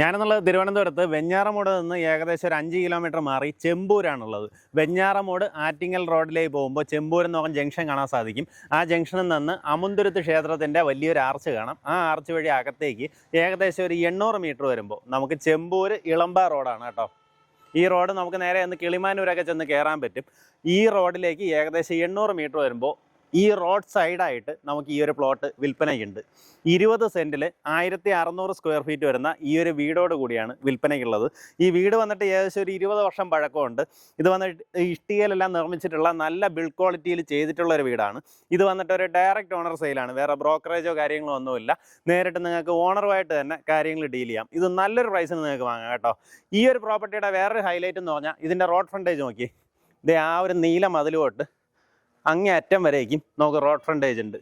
ഞാനെന്നുള്ളത് തിരുവനന്തപുരത്ത് വെഞ്ഞാറമൂട് നിന്ന് ഏകദേശം ഒരു അഞ്ച് കിലോമീറ്റർ മാറി ചെമ്പൂരാണുള്ളത്. വെഞ്ഞാറമൂട് ആറ്റിങ്ങൽ റോഡിലേക്ക് പോകുമ്പോൾ ചെമ്പൂർ എന്ന് പറഞ്ഞ ജംഗ്ഷൻ കാണാൻ സാധിക്കും. ആ ജംഗ്ഷനിൽ നിന്ന് അമുന്തുരുത്ത് ക്ഷേത്രത്തിന്റെ വലിയൊരു ആർച്ച് കാണാം. ആ ആർച്ച് വഴി അകത്തേക്ക് ഏകദേശം ഒരു എണ്ണൂറ് മീറ്റർ വരുമ്പോൾ നമുക്ക് ചെമ്പൂർ ഇളമ്പ റോഡാണ് കേട്ടോ. ഈ റോഡ് നമുക്ക് നേരെ ഒന്ന് കിളിമാനൂരൊക്കെ ചെന്ന് കയറാൻ പറ്റും. ഈ റോഡിലേക്ക് ഏകദേശം എണ്ണൂറ് മീറ്റർ വരുമ്പോൾ ഈ റോഡ് സൈഡായിട്ട് നമുക്ക് ഈ ഒരു പ്ലോട്ട് വിൽപ്പനയ്ക്കുണ്ട്. ഇരുപത് സെന്റിൽ ആയിരത്തി അറുന്നൂറ് സ്ക്വയർ ഫീറ്റ് വരുന്ന ഈ ഒരു വീടോട് കൂടിയാണ് വിൽപ്പനയ്ക്കുള്ളത്. ഈ വീട് വന്നിട്ട് ഏകദേശം ഒരു ഇരുപത് വർഷം പഴക്കമുണ്ട്. ഇത് വന്നിട്ട് ഇഷ്ടികയിലെല്ലാം നിർമ്മിച്ചിട്ടുള്ള നല്ല ബിൽഡ് ക്വാളിറ്റിയിൽ ചെയ്തിട്ടുള്ള ഒരു വീടാണ്. ഇത് വന്നിട്ട് ഒരു ഡയറക്റ്റ് ഓണർ സെയിലാണ് വേറെ ബ്രോക്കറേജോ കാര്യങ്ങളോ ഒന്നുമില്ല. നേരിട്ട് നിങ്ങൾക്ക് ഓണറുമായിട്ട് തന്നെ കാര്യങ്ങൾ ഡീൽ ചെയ്യാം. ഇത് നല്ലൊരു പ്രൈസിന് നിങ്ങൾക്ക് വാങ്ങാം കേട്ടോ. ഈ ഒരു പ്രോപ്പർട്ടിയുടെ വേറൊരു ഹൈലൈറ്റ് എന്ന് പറഞ്ഞാൽ ഇതിന്റെ റോഡ് ഫ്രണ്ടേജ് നോക്കി ഇത് ആ ഒരു നീല മതിൽ തൊട്ട് അങ്ങേ അറ്റം വരേക്കും. നമുക്ക് റോഡ് ഫ്രണ്ടേജ് ഉണ്ട്.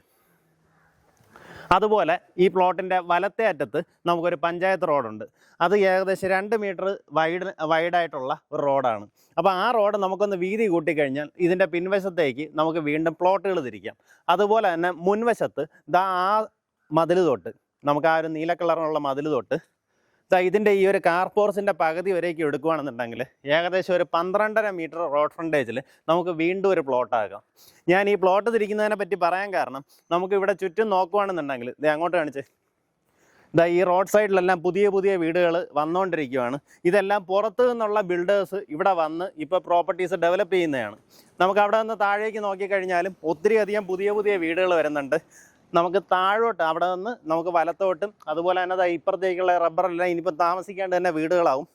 അതുപോലെ ഈ പ്ലോട്ടിന്റെ വലത്തെ അറ്റത്ത് നമുക്കൊരു പഞ്ചായത്ത് റോഡുണ്ട് അത് ഏകദേശം രണ്ട് മീറ്റർ വൈഡ് വൈഡായിട്ടുള്ള ഒരു റോഡാണ് അപ്പോൾ ആ റോഡ് നമുക്കൊന്ന് വീതി കൂട്ടിക്കഴിഞ്ഞാൽ ഇതിന്റെ പിൻവശത്തേക്ക് നമുക്ക് വീണ്ടും പ്ലോട്ടുകൾ തിരിക്കാം. അതുപോലെ തന്നെ മുൻവശത്ത് ദാ ആ മതിൽ തൊട്ട് നമുക്ക് ആ ഒരു നീല കളറിലുള്ള മതിൽ തൊട്ട് ഇതിന്റെ ഈ ഒരു കാർപോർസിന്റെ പകുതി വരേക്ക് എടുക്കുകയാണെന്നുണ്ടെങ്കിൽ ഏകദേശം ഒരു പന്ത്രണ്ടര മീറ്റർ റോഡ് ഫ്രണ്ടേജിൽ നമുക്ക് വീണ്ടും ഒരു പ്ലോട്ട് ആകാം. ഞാൻ ഈ പ്ലോട്ട് തിരിക്കുന്നതിനെ പറ്റി പറയാൻ കാരണം നമുക്ക് ഇവിടെ ചുറ്റും നോക്കുകയാണെന്നുണ്ടെങ്കിൽ ഇത് അങ്ങോട്ട് കാണിച്ച്. ഇതാ ഈ റോഡ് സൈഡിലെല്ലാം പുതിയ പുതിയ വീടുകൾ വന്നുകൊണ്ടിരിക്കുകയാണ് ഇതെല്ലാം പുറത്തു നിന്നുള്ള ബിൽഡേഴ്സ് ഇവിടെ വന്ന് ഇപ്പോൾ പ്രോപ്പർട്ടീസ് ഡെവലപ്പ് ചെയ്യുന്നതാണ്. നമുക്ക് അവിടെ നിന്ന് താഴേക്ക് നോക്കിക്കഴിഞ്ഞാലും ഒത്തിരി അധികം പുതിയ പുതിയ വീടുകൾ വരുന്നുണ്ട്. നമുക്ക് താഴോട്ട് അവിടെ നിന്ന് നമുക്ക് വലത്തോട്ടും അതുപോലെ തന്നെ ഇപ്പുറത്തേക്കുള്ള റബ്ബറെല്ലാം ഇനിയിപ്പോൾ താമസിക്കാണ്ട് തന്നെ വീടുകളാവും.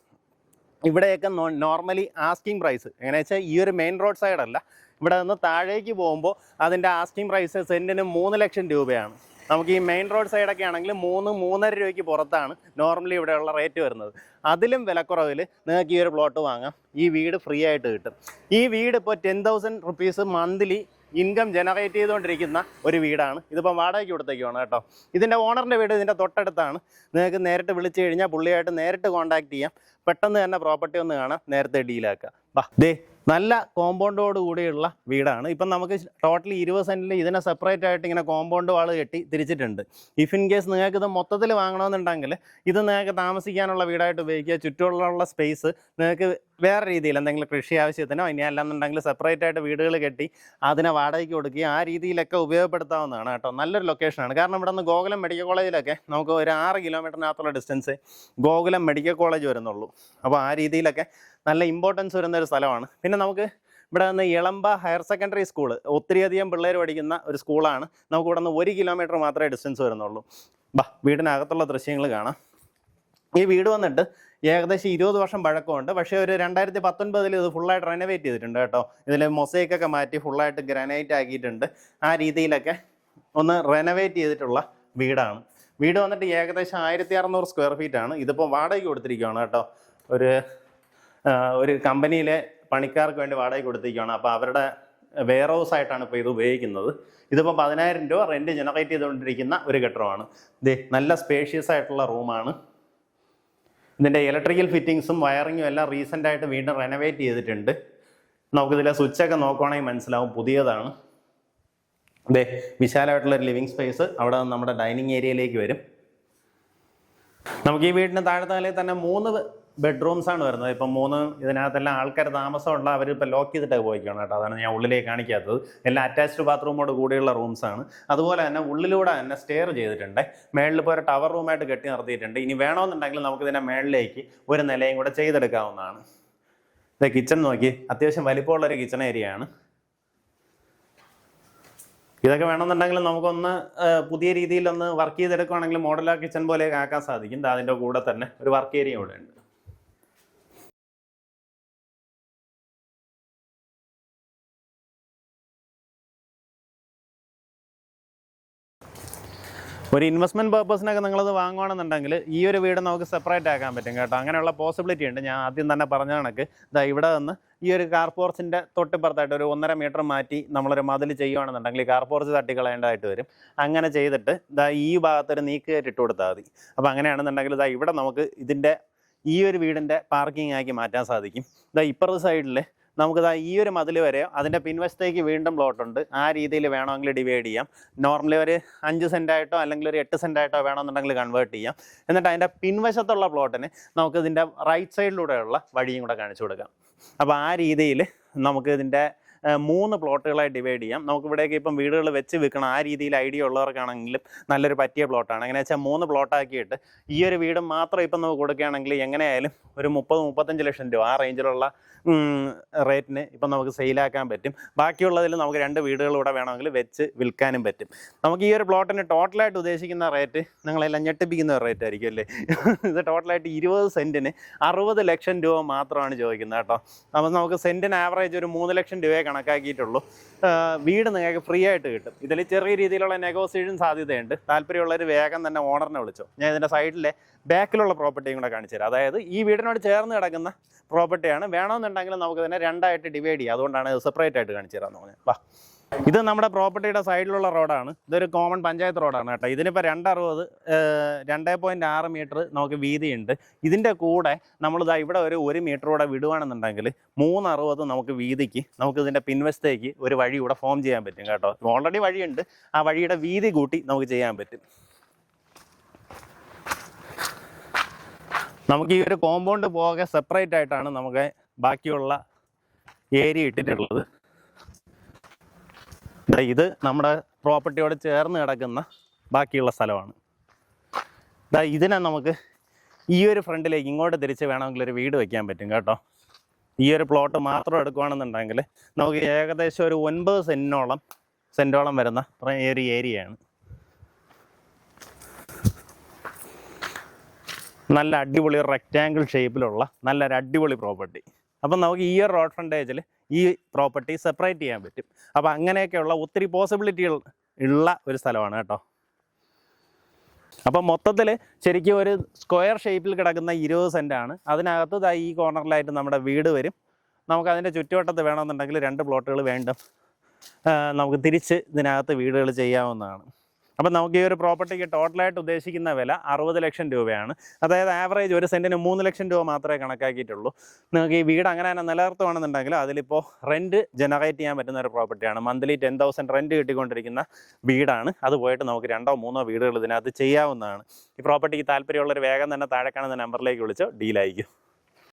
ഇവിടെയൊക്കെ നോർമലി ആസ്കിങ് പ്രൈസ് എങ്ങനെയാ വെച്ചാൽ ഈ ഒരു മെയിൻ റോഡ് സൈഡല്ല ഇവിടെ നിന്ന് താഴേക്ക് പോകുമ്പോൾ അതിന്റെ ആസ്കിങ് പ്രൈസ് സെന്റിന് മൂന്ന് ലക്ഷം രൂപയാണ്. നമുക്ക് ഈ മെയിൻ റോഡ് സൈഡൊക്കെ ആണെങ്കിൽ മൂന്ന് മൂന്നര രൂപയ്ക്ക് പുറത്താണ് നോർമലി ഇവിടെയുള്ള റേറ്റ് വരുന്നത്. അതിലും വിലക്കുറവിൽ നിങ്ങൾക്ക് ഈ ഒരു പ്ലോട്ട് വാങ്ങാം. ഈ വീട് ഫ്രീ ആയിട്ട് കിട്ടും. ഈ വീട് ഇപ്പോൾ ten thousand rupees monthly income generate ചെയ്തുകൊണ്ടിരിക്കുന്ന ഒരു വീടാണ്. ഇതിപ്പം വാടകയ്ക്ക് കൊടുത്തേക്കുവാണ് കേട്ടോ. ഇതിന്റെ ഓണറിന്റെ വീട് ഇതിന്റെ തൊട്ടടുത്താണ്. നിങ്ങൾക്ക് നേരിട്ട് വിളിച്ചു കഴിഞ്ഞാൽ പുള്ളിയായിട്ട് നേരിട്ട് കോൺടാക്ട് ചെയ്യാം. പെട്ടെന്ന് തന്നെ പ്രോപ്പർട്ടി ഒന്ന് കാണാം. നേരത്തെ ഡീലാക്കാം വാ ദേ നല്ല കോമ്പൗണ്ടോട് കൂടിയുള്ള വീടാണ്. ഇപ്പം നമുക്ക് ടോട്ടലി ഇരുപത് സെന്റിൽ ഇതിനെ സെപ്പറേറ്റ് ആയിട്ട് ഇങ്ങനെ കോമ്പൗണ്ട് വാൾ കെട്ടി തിരിച്ചിട്ടുണ്ട്. ഇഫ് ഇൻ കേസ് നിങ്ങൾക്ക് ഇത് മൊത്തത്തിൽ വാങ്ങണമെന്നുണ്ടെങ്കിൽ ഇത് നിങ്ങൾക്ക് താമസിക്കാനുള്ള വീടായിട്ട് ഉപയോഗിക്കുക. ചുറ്റുമുള്ള സ്പേസ് നിങ്ങൾക്ക് വേറെ രീതിയിൽ എന്തെങ്കിലും കൃഷി ആവശ്യത്തിനോ ഇനി അല്ലാന്നുണ്ടെങ്കിൽ സെപ്പറേറ്റ് ആയിട്ട് വീടുകൾ കെട്ടി അതിനെ വാടകയ്ക്ക് കൊടുക്കുകയും ആ രീതിയിലൊക്കെ ഉപയോഗപ്പെടുത്താവുന്നതാണ് കേട്ടോ. നല്ലൊരു ലൊക്കേഷനാണ് കാരണം ഇവിടെ നിന്ന് ഗോകുലം മെഡിക്കൽ കോളേജിലൊക്കെ നമുക്ക് ഒരു ആറ് കിലോമീറ്ററിനകത്തുള്ള ഡിസ്റ്റൻസ് ഗോകുലം മെഡിക്കൽ കോളേജ് വരുന്നുള്ളൂ. അപ്പോൾ ആ രീതിയിലൊക്കെ നല്ല ഇമ്പോർട്ടൻസ് വരുന്ന ഒരു സ്ഥലമാണ്. പിന്നെ നമുക്ക് ഇവിടെ നിന്ന് ഇളമ്പ ഹയർ സെക്കൻഡറി സ്കൂൾ ഒത്തിരിയധികം പിള്ളേർ പഠിക്കുന്ന ഒരു സ്കൂളാണ് നമുക്ക് ഇവിടെ നിന്ന് ഒരു കിലോമീറ്റർ മാത്രമേ ഡിസ്റ്റൻസ് വരുന്നുള്ളൂ. ബാ വീടിനകത്തുള്ള ദൃശ്യങ്ങൾ കാണാം. ഈ വീട് വന്നിട്ട് ഏകദേശം ഇരുപത് വർഷം പഴക്കമുണ്ട്. പക്ഷേ ഒരു രണ്ടായിരത്തി പത്തൊൻപതിൽ ഇത് ഫുള്ളായിട്ട് റെനോവേറ്റ് ചെയ്തിട്ടുണ്ട് കേട്ടോ. ഇതിൽ മൊസൈക്കൊക്കെ മാറ്റി ഫുള്ളായിട്ട് ഗ്രാനൈറ്റ് ആക്കിയിട്ടുണ്ട്. ആ രീതിയിലൊക്കെ ഒന്ന് റെനോവേറ്റ് ചെയ്തിട്ടുള്ള വീടാണ്. വീട് വന്നിട്ട് ഏകദേശം ആയിരത്തി അറുന്നൂറ് സ്ക്വയർ ഫീറ്റ് ആണ്. ഇതിപ്പോൾ വാടകയ്ക്ക് കൊടുത്തിരിക്കുകയാണ് കേട്ടോ. ഒരു ഒരു കമ്പനിയിലെ പണിക്കാർക്ക് വേണ്ടി വാടകയ്ക്ക് കൊടുത്തിരിക്കുകയാണ്. അപ്പോൾ അവരുടെ വെയർ ഹൗസ് ആയിട്ടാണ് ഇപ്പോൾ ഇത് ഉപയോഗിക്കുന്നത്. ഇതിപ്പോൾ പതിനായിരം രൂപ റെന്റ് ജനറേറ്റ് ചെയ്തുകൊണ്ടിരിക്കുന്ന ഒരു കെട്ടിടമാണ്. ഇത് നല്ല സ്പേഷ്യസ് ആയിട്ടുള്ള റൂമാണ് ഇതിന്റെ ഇലക്ട്രിക്കൽ ഫിറ്റിങ്സും വയറിങ്ങും എല്ലാം റീസെന്റ് ആയിട്ട് വീണ്ടും റെനോവേറ്റ് ചെയ്തിട്ടുണ്ട്. നമുക്കിതിലെ സ്വിച്ചൊക്കെ നോക്കുവാണെങ്കിൽ മനസ്സിലാവും പുതിയതാണ്. അതെ വിശാലമായിട്ടുള്ള ഒരു ലിവിങ് സ്പേസ് അവിടെ നമ്മുടെ ഡൈനിങ് ഏരിയയിലേക്ക് വരും. നമുക്ക് ഈ വീടിന് താഴത്തെ തന്നെ മൂന്ന് ബെഡ്റൂംസ് ആണ് വരുന്നത്. ഇപ്പം മൂന്ന് ഇതിനകത്തെല്ലാം ആൾക്കാർ താമസമുള്ള അവർ ഇപ്പോൾ ലോക്ക് ചെയ്തിട്ട് പോയിക്കണം കേട്ടോ. അതാണ് ഞാൻ ഉള്ളിലേക്ക് കാണിക്കാത്തത്. എല്ലാം അറ്റാച്ച്ഡ് ബാത്റൂമോട് കൂടിയുള്ള റൂംസ് ആണ്. അതുപോലെ തന്നെ ഉള്ളിലൂടെ തന്നെ സ്റ്റെയർ ചെയ്തിട്ടുണ്ട്. മേളിൽ ഇപ്പോൾ ഒരു ടവർ റൂമായിട്ട് കെട്ടി നിർത്തിയിട്ടുണ്ട്. ഇനി വേണമെന്നുണ്ടെങ്കിൽ നമുക്ക് ഇതിന്റെ മേളിലേക്ക് ഒരു നിലയും കൂടെ ചെയ്തെടുക്കാവുന്നതാണ്. ഇത് കിച്ചൺ നോക്കി. അത്യാവശ്യം വലിപ്പമുള്ളൊരു കിച്ചൺ ഏരിയ ആണ്. ഇതൊക്കെ വേണമെന്നുണ്ടെങ്കിൽ നമുക്കൊന്ന് പുതിയ രീതിയിലൊന്ന് വർക്ക് ചെയ്തെടുക്കുകയാണെങ്കിൽ മോഡലാർ കിച്ചൺ പോലെയൊക്കെ ആക്കാൻ സാധിക്കും. അതിന്റെ കൂടെ തന്നെ ഒരു വർക്ക് ഏരിയ ഇവിടെ ഉണ്ട് ഒരു ഇൻവെസ്റ്റ്മെന്റ് പർപ്പസിനൊക്കെ നിങ്ങളത് വാങ്ങുകയാണെന്നുണ്ടെങ്കിൽ ഈ ഒരു വീട് നമുക്ക് സെപ്പറേറ്റ് ആക്കാൻ പറ്റും കേട്ടോ. അങ്ങനെയുള്ള പോസിബിലിറ്റി ഉണ്ട്. ഞാൻ ആദ്യം തന്നെ പറഞ്ഞ കണക്ക്. ഇതാ ഇവിടെ നിന്ന് ഈ ഒരു കാർപോർച്ചിന്റെ തൊട്ടിപ്പുറത്തായിട്ട് ഒരു ഒന്നര മീറ്റർ മാറ്റി നമ്മളൊരു മതിൽ ചെയ്യുകയാണെന്നുണ്ടെങ്കിൽ കാർപോർച്ച് തട്ടിക്കളയേണ്ടതായിട്ട് വരും. അങ്ങനെ ചെയ്തിട്ട് ഇതാ ഈ ഭാഗത്തൊരു നീക്കുകയറ്റ് ഇട്ട് കൊടുത്താൽ മതി. അപ്പോൾ അങ്ങനെയാണെന്നുണ്ടെങ്കിൽ ഇതാ ഇവിടെ നമുക്ക് ഇതിന്റെ ഈ ഒരു വീടിന്റെ പാർക്കിംഗ് ആക്കി മാറ്റാൻ സാധിക്കും. ഇതാ ഇപ്പുറത്തെ സൈഡിൽ നമുക്കിതാ ഈ ഒരു മതിൽ വരെ അതിന്റെ പിൻവശത്തേക്ക് വീണ്ടും പ്ലോട്ട് ഉണ്ട് ആ രീതിയിൽ വേണമെങ്കിൽ ഡിവൈഡ് ചെയ്യാം. നോർമലി ഒരു അഞ്ച് സെന്റായിട്ടോ അല്ലെങ്കിൽ ഒരു എട്ട് സെന്റായിട്ടോ വേണമെന്നുണ്ടെങ്കിൽ കൺവേർട്ട് ചെയ്യാം. എന്നിട്ട് അതിന്റെ പിൻവശത്തുള്ള പ്ലോട്ടിന് നമുക്ക് ഇതിന്റെ റൈറ്റ് സൈഡിലൂടെയുള്ള വഴിയും കൂടെ കാണിച്ചു കൊടുക്കാം. അപ്പോൾ ആ രീതിയിൽ നമുക്ക് ഇതിന്റെ മൂന്ന് പ്ലോട്ടുകളായി ഡിവൈഡ് ചെയ്യാം. നമുക്ക് ഇവിടേക്ക് ഇപ്പം വീടുകൾ വെച്ച് വിൽക്കണം ആ രീതിയിൽ ഐഡിയ ഉള്ളവർക്കാണെങ്കിലും നല്ലൊരു പറ്റിയ പ്ലോട്ടാണ്. എങ്ങനെ വെച്ചാൽ മൂന്ന് പ്ലോട്ടാക്കിയിട്ട് ഈ ഒരു വീട് മാത്രം ഇപ്പം നമുക്ക് കൊടുക്കുകയാണെങ്കിൽ എങ്ങനെയായാലും ഒരു മുപ്പത് മുപ്പത്തഞ്ച് ലക്ഷം രൂപ ആ റേഞ്ചിലുള്ള റേറ്റിന് ഇപ്പം നമുക്ക് സെയിലാക്കാൻ പറ്റും. ബാക്കിയുള്ളതിൽ നമുക്ക് രണ്ട് വീടുകൾ ഇവിടെ വേണമെങ്കിൽ വെച്ച് വിൽക്കാനും പറ്റും. നമുക്ക് ഈ ഒരു പ്ലോട്ടിന് ടോട്ടലായിട്ട് ഉദ്ദേശിക്കുന്ന റേറ്റ് നിങ്ങളെല്ലാം ഞെട്ടിപ്പിക്കുന്ന ഒരു റേറ്റ് ആയിരിക്കും അല്ലേ? ഇത് ടോട്ടലായിട്ട് ഇരുപത് സെന്റിന് അറുപത് ലക്ഷം രൂപ മാത്രമാണ് ചോദിക്കുന്നത് കേട്ടോ. അപ്പം നമുക്ക് സെന്റിന് ആവറേജ് ഒരു മൂന്ന് ലക്ഷം രൂപയെ കണക്കാക്കിയിട്ടുള്ളൂ. വീട് നിങ്ങൾക്ക് ഫ്രീ ആയിട്ട് കിട്ടും. ഇതിൽ ചെറിയ രീതിയിലുള്ള നെഗോസിയേഷൻ സാധ്യതയുണ്ട്. താല്പര്യമുള്ളവർ വേഗം തന്നെ ഓണറിനെ വിളിച്ചോ. ഞാൻ ഇതിന്റെ സൈഡിലെ ബാക്കിലുള്ള പ്രോപ്പർട്ടിയും കൂടെ കാണിച്ചു തരാം. അതായത് ഈ വീടിനോട് ചേർന്ന് കിടക്കുന്ന പ്രോപ്പർട്ടിയാണ് വേണമെന്നുണ്ടെങ്കിൽ നമുക്ക് തന്നെ രണ്ടായിട്ട് ഡിവൈഡ് ചെയ്യാം. അതുകൊണ്ടാണ് സെപ്പറേറ്റ് ആയിട്ട് കാണിച്ചു തരാമെന്ന് പറഞ്ഞത്. വാ. ഇത് നമ്മുടെ പ്രോപ്പർട്ടിയുടെ സൈഡിലുള്ള റോഡാണ്. ഇതൊരു കോമൺ പഞ്ചായത്ത് റോഡാണ് കേട്ടോ. ഇതിനിപ്പോൾ രണ്ടറുപത് രണ്ടേ പോയിന്റ് ആറ് മീറ്റർ നമുക്ക് വീതിയുണ്ട്. ഇതിന്റെ കൂടെ നമ്മളിതാ ഇവിടെ ഒരു ഒരു മീറ്റർ കൂടെ വിടുവാണെന്നുണ്ടെങ്കിൽ മൂന്നറുപത് നമുക്ക് വീതിക്ക് നമുക്ക് ഇതിന്റെ പിൻവശത്തേക്ക് ഒരു വഴി കൂടെ ഫോം ചെയ്യാൻ പറ്റും കേട്ടോ. ഓൾറെഡി വഴിയുണ്ട്. ആ വഴിയുടെ വീതി കൂട്ടി നമുക്ക് ചെയ്യാൻ പറ്റും. നമുക്ക് ഈ ഒരു കോമ്പൗണ്ട് പോകെ സെപ്പറേറ്റ് ആയിട്ടാണ് നമുക്ക് ബാക്കിയുള്ള ഏരിയ ഇട്ടിട്ടുള്ളത്. ഇത് നമ്മുടെ പ്രോപ്പർട്ടിയോട് ചേർന്ന് കിടക്കുന്ന ബാക്കിയുള്ള സ്ഥലമാണ്. ഇതാ ഇതിനെ നമുക്ക് ഈ ഒരു ഫ്രണ്ടിലേക്ക് ഇങ്ങോട്ട് തിരിച്ച് വേണമെങ്കിൽ ഒരു വീട് വെക്കാൻ പറ്റും കേട്ടോ. ഈ ഒരു പ്ലോട്ട് മാത്രം എടുക്കുകയാണെന്നുണ്ടെങ്കിൽ നമുക്ക് ഏകദേശം ഒരു ഒൻപത് സെന്റിനോളം സെന്റോളം വരുന്ന ഒരു ഏരിയയാണ്. നല്ല അടിപൊളി റെക്റ്റാങ്കിൾ ഷേപ്പിലുള്ള നല്ലൊരു അടിപൊളി പ്രോപ്പർട്ടി അപ്പം നമുക്ക് ഈ ഒരു റോഡ് ഫ്രണ്ടേജിൽ ഈ പ്രോപ്പർട്ടി സെപ്പറേറ്റ് ചെയ്യാൻ പറ്റും. അപ്പോൾ അങ്ങനെയൊക്കെയുള്ള ഒത്തിരി പോസിബിലിറ്റികൾ ഉള്ള ഒരു സ്ഥലമാണ് കേട്ടോ. അപ്പം മൊത്തത്തിൽ ശരിക്കും ഒരു സ്ക്വയർ ഷേപ്പിൽ കിടക്കുന്ന ഇരുപത് സെന്റാണ് അതിനകത്ത് ഈ കോർണറിലായിട്ട് നമ്മുടെ വീട് വരും. നമുക്ക് അതിന്റെ ചുറ്റുവട്ടത്ത് വേണമെന്നുണ്ടെങ്കിൽ രണ്ട് പ്ലോട്ടുകൾ വേണ്ടും. നമുക്ക് തിരിച്ച് ഇതിനകത്ത് വീടുകൾ ചെയ്യാവുന്നതാണ്. അപ്പം നമുക്ക് ഈ ഒരു പ്രോപ്പർട്ടിക്ക് ടോട്ടലായിട്ട് ഉദ്ദേശിക്കുന്ന വില അറുപത് ലക്ഷം രൂപയാണ്. അതായത് ആവറേജ് ഒരു സെന്റിന് മൂന്ന് ലക്ഷം രൂപ മാത്രമേ കണക്കാക്കിയിട്ടുള്ളൂ. നിങ്ങൾക്ക് ഈ വീട് അങ്ങനെ തന്നെ നിലനിർത്തുവാണെന്നുണ്ടെങ്കിൽ അതിലിപ്പോൾ റെന്റ് ജനറേറ്റ് ചെയ്യാൻ പറ്റുന്ന ഒരു പ്രോപ്പർട്ടിയാണ് മന്ത്ലി ടെൻ തൗസൻഡ് റെന്റ് കിട്ടിക്കൊണ്ടിരിക്കുന്ന വീടാണ്. അത് പോയിട്ട് നമുക്ക് രണ്ടോ മൂന്നോ വീടുകൾ ഇതിനകത്ത് ചെയ്യാവുന്നതാണ്. ഈ പ്രോപ്പർട്ടിക്ക് താല്പര്യമുള്ളൊരു വേഗം തന്നെ താഴെ കാണുന്ന നമ്പറിലേക്ക് വിളിച്ചോ ഡീലായിരിക്കും